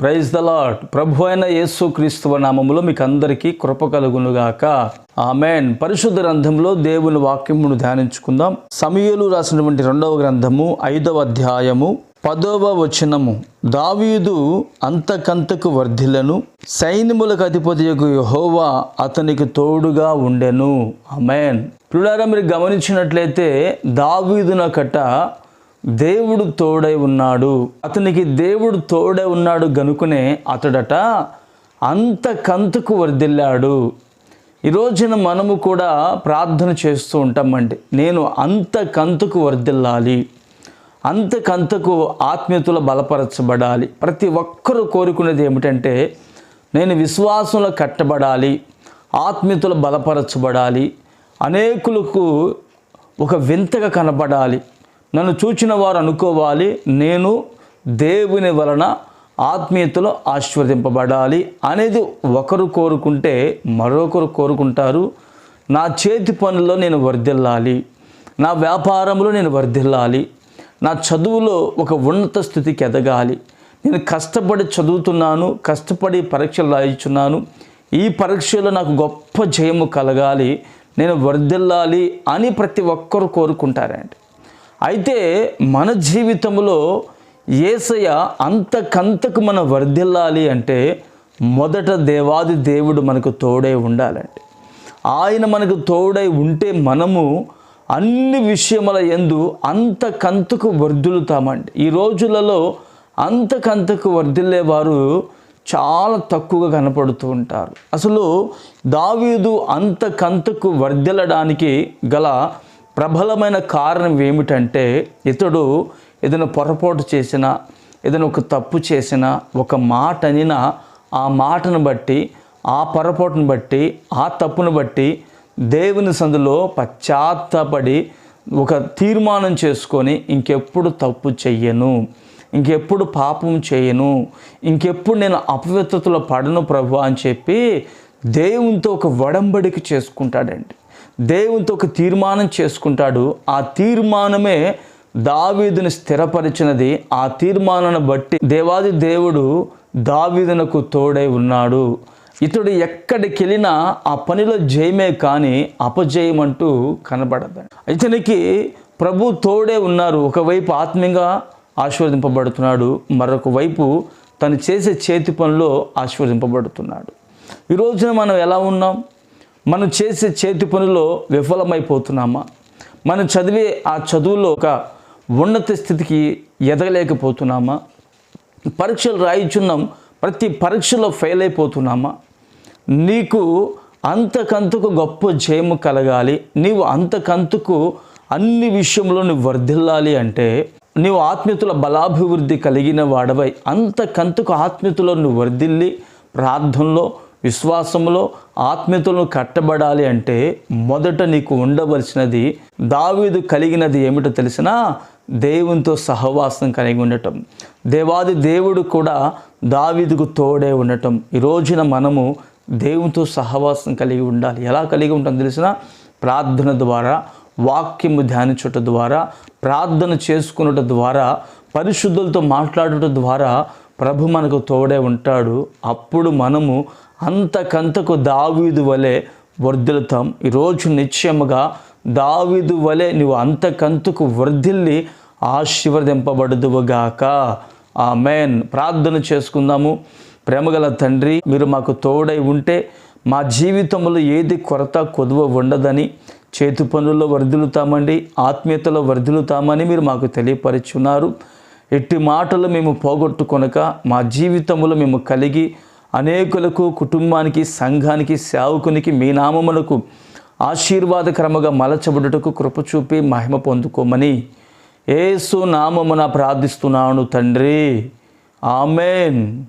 Praise the lord ప్రభు అయిన యేసు క్రీస్తువ నామములో మీకు అందరికీ కృప కలుగునుగాక. ఆమెన్. పరిశుద్ధ గ్రంథంలో దేవుని వాక్యమును ధ్యానించుకుందాం. సమయలు రాసినటువంటి రెండవ గ్రంథము ఐదవ అధ్యాయము పదవ వచనము. దావీదు అంతకంతకు వర్ధిలను సైన్యములకు అధిపతి యహోవా అతనికి తోడుగా ఉండెను. అమెన్ పిల్లారా మీరు గమనించినట్లయితే దావీదునకట దేవుడు తోడై ఉన్నాడు. అతనికి దేవుడు తోడై ఉన్నాడు గనుకునే అతడట అంతకంతకు వర్ధిల్లాడు. ఈ రోజున మనము కూడా ప్రార్థన చేస్తూ ఉంటామండి. నేను అంతకంతకు వర్ధిల్లాలి. అంతకంతకు ఆత్మీయతలు బలపరచబడాలి. ప్రతి ఒక్కరూ కోరుకునేది ఏమిటంటే నేను విశ్వాసంలో కట్టబడాలి. ఆత్మీయతలు బలపరచబడాలి. అనేకులకు ఒక వింతగా కనబడాలి. నన్ను చూచిన వారు అనుకోవాలి. నేను దేవుని వలన ఆత్మీయతలో ఆశీర్వదింపబడాలి అనేది ఒకరు కోరుకుంటే మరొకరు కోరుకుంటారు. నా చేతి పనుల్లో నేను వర్ధిల్లాలి. నా వ్యాపారంలో నేను వర్ధిల్లాలి. నా చదువులో ఒక ఉన్నత స్థితికి ఎదగాలి. నేను కష్టపడి చదువుతున్నాను కష్టపడి పరీక్షలు రాయించున్నాను. ఈ పరీక్షలో నాకు గొప్ప జయము కలగాలి. నేను వర్ధిల్లాలి అని ప్రతి ఒక్కరు కోరుకుంటారండి. అయితే మన జీవితంలో ఏసయ్య అంతకంతకు మనం వర్ధిల్లాలి అంటే మొదట దేవాది దేవుడు మనకు తోడై ఉండాలండి. ఆయన మనకు తోడై ఉంటే మనము అన్ని విషయముల ఎందు అంతకంతకు వర్ధిల్లుతామండి. ఈ రోజులలో అంతకంతకు వర్ధిల్లేవారు చాలా తక్కువగా కనపడుతూ ఉంటారు. అసలు దావీదు అంతకంతకు వర్ధిల్లడానికి గల ప్రబలమైన కారణం ఏమిటంటే ఇతడు ఏదైనా పొరపాటు చేసిన ఏదైనా ఒక తప్పు చేసినా ఒక మాట అనినా ఆ మాటను బట్టి ఆ పొరపాటును బట్టి ఆ తప్పును బట్టి దేవుని సందులో పశ్చాత్తపడి ఒక తీర్మానం చేసుకొని ఇంకెప్పుడు తప్పు చెయ్యను ఇంకెప్పుడు పాపం చేయను ఇంకెప్పుడు నేను అపవిత్రతలో పడను ప్రభు అని చెప్పి దేవునితో ఒక వడంబడిక చేసుకుంటాడండి. దేవునితో ఒక తీర్మానం చేసుకుంటాడు. ఆ తీర్మానమే దావీదుని స్థిరపరిచినది. ఆ తీర్మానాన్ని బట్టి దేవాది దేవుడు దావీదునకు తోడై ఉన్నాడు. ఇతడు ఎక్కడికి వెళ్ళినా ఆ పనిలో జయమే కానీ అపజయం అంటూ కనబడదు ఇతనికి ప్రభు తోడే ఉన్నారు. ఒకవైపు ఆత్మీయంగా ఆశీర్వదింపబడుతున్నాడు. మరొక వైపు తను చేసే చేతి పనిలో ఆశీర్వదింపబడుతున్నాడు. ఈరోజున మనం ఎలా ఉన్నాం? మనం చేసే చేతి పనులో విఫలమైపోతున్నామా? మనం చదివే ఆ చదువులో ఒక ఉన్నత స్థితికి ఎదగలేకపోతున్నామా? పరీక్షలు రాయిచున్నాం ప్రతి పరీక్షలో ఫెయిల్ అయిపోతున్నామా? నీకు అంతకంతకు గొప్ప జయము కలగాలి. నీవు అంతకంతకు అన్ని విషయంలో నువ్వు వర్ధిల్లాలి అంటే నీవు ఆత్మీయతల బలాభివృద్ధి కలిగిన వాడవై అంతకంతకు ఆత్మీయతలో నువ్వు వర్ధిల్లి ప్రార్థనలో విశ్వాసంలో ఆత్మీయతలను కట్టబడాలి అంటే మొదట నీకు ఉండవలసినది దావీదు కలిగినది ఏమిటో తెలిసినా దేవునితో సహవాసం కలిగి ఉండటం. దేవాది దేవుడు కూడా దావీదుకు తోడే ఉండటం. ఈ రోజున మనము దేవునితో సహవాసం కలిగి ఉండాలి. ఎలా కలిగి ఉంటాం తెలిసిన ప్రార్థన ద్వారా వాక్యము ధ్యానించుట ద్వారా ప్రార్థన చేసుకునుట ద్వారా పరిశుద్ధులతో మాట్లాడటం ద్వారా ప్రభు మనకు తోడే ఉంటాడు. అప్పుడు మనము అంతకంతకు దావీదు వలె వర్ధిల్లుతాం. ఈరోజు నిశ్చయముగా దావీదు వలె నువ్వు అంతకంతకు వర్ధిల్లి ఆశీర్వదింపబడదువుగాక. ఆ మేన్ ప్రార్థన చేసుకుందాము. ప్రేమగల తండ్రి మీరు మాకు తోడై ఉంటే మా జీవితంలో ఏది కొరత కొదువ ఉండదని చేతి పనుల్లో వర్ధిల్లుతామండి ఆత్మీయతలో వర్ధిల్లుతామని మీరు మాకు తెలియపరుచున్నారు. ఎట్టి మాటలు మేము పోగొట్టుకొనక మా జీవితంలో మేము కలిగి అనేకులకు కుటుంబానికి సంఘానికి సేవకునికి మీ నామములకు ఆశీర్వాదకరముగా మలచబడుటకు కృప చూపి మహిమ పొందుకోమని ఏసు నామమున ప్రార్థిస్తున్నాను తండ్రి. ఆమెన్.